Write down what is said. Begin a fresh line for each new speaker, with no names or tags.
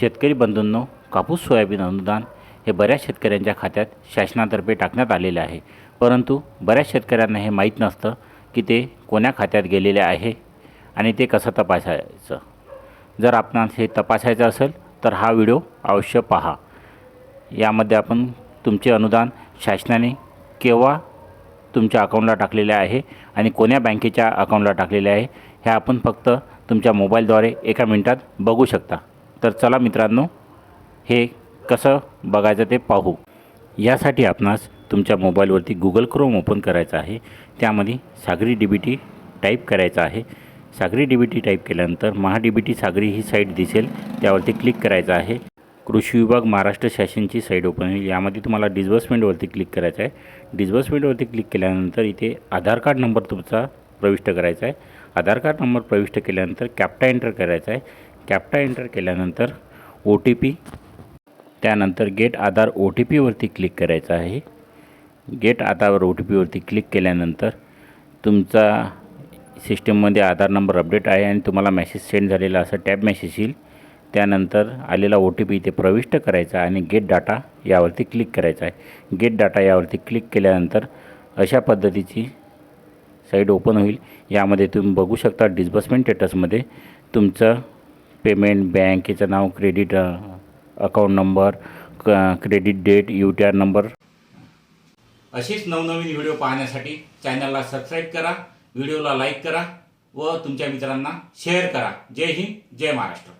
शेतकरी बंधूंनो कापूस सोयाबीन अनुदान हे बऱ्याच शेतकऱ्यांच्या खात्यात शासनातर्फे टाकण्यात आलेले आहे. परंतु बऱ्याच शेतकऱ्यांना हे माहीत नसतं की ते कोण्या खात्यात गेलेले आहे आणि ते कसं तपासायचं. जर आपणास हे तपासायचं असेल तर हा व्हिडिओ अवश्य पहा. यामध्ये आपण तुमचे अनुदान शासनाने केव्हा तुमच्या अकाउंटला टाकलेले आहे आणि कोण्या बँकेच्या अकाउंटला टाकलेले आहे हे आपण फक्त तुमच्या मोबाईलद्वारे एका मिनटात बघू शकता. तर चला मित्रांनो हे कसं बघायचं ते पाहू. यासाठी आपणास तुमच्या मोबाईलवरती गुगल क्रोम ओपन करायचं आहे. त्यामध्ये सागरी डी बी टी टाईप करायचं आहे. सागरी डी बी टी टाईप केल्यानंतर महा डी बी टी सागरी ही साईट दिसेल. त्यावरती क्लिक करायचं आहे. कृषी विभाग महाराष्ट्र शासनची साईट ओपन होईल. यामध्ये तुम्हाला डिस्बर्समेंटवरती क्लिक करायचं आहे. डिस्बर्समेंटवरती क्लिक केल्यानंतर इथे आधार कार्ड नंबर तुमचा प्रविष्ट करायचा आहे. आधार कार्ड नंबर प्रविष्ट केल्यानंतर कॅप्टा एंटर करायचा आहे. कॅप्टा एंटर केल्यानंतर ओ टी पी त्यानंतर गेट आधार ओ टी पीवरती क्लिक करायचं आहे. गेट आधारवर ओ टी पीवरती क्लिक केल्यानंतर तुमचा सिस्टीममध्ये आधार नंबर अपडेट आहे आणि तुम्हाला मेसेज सेंड झालेला असं टॅब मेसेज येईल. त्यानंतर आलेला ओ टी पी इथे प्रविष्ट करायचा आणि गेट डाटा यावरती क्लिक करायचा आहे. गेट डाटा यावरती क्लिक केल्यानंतर अशा पद्धतीची साईट ओपन होईल. यामध्ये तुम्ही बघू शकता डिस्बर्समेंट स्टेटसमध्ये तुमचं पेमेंट बँकेचं नाव क्रेडिट अकाउंट नंबर क credit date U T R number. असेच नवनवीन व्हिडिओ पाहण्यासाठी चॅनलला सबस्क्राईब करा व्हिडिओला लाईक करा व तुमच्या मित्रांना शेअर करा. जय हिंद जय महाराष्ट्र.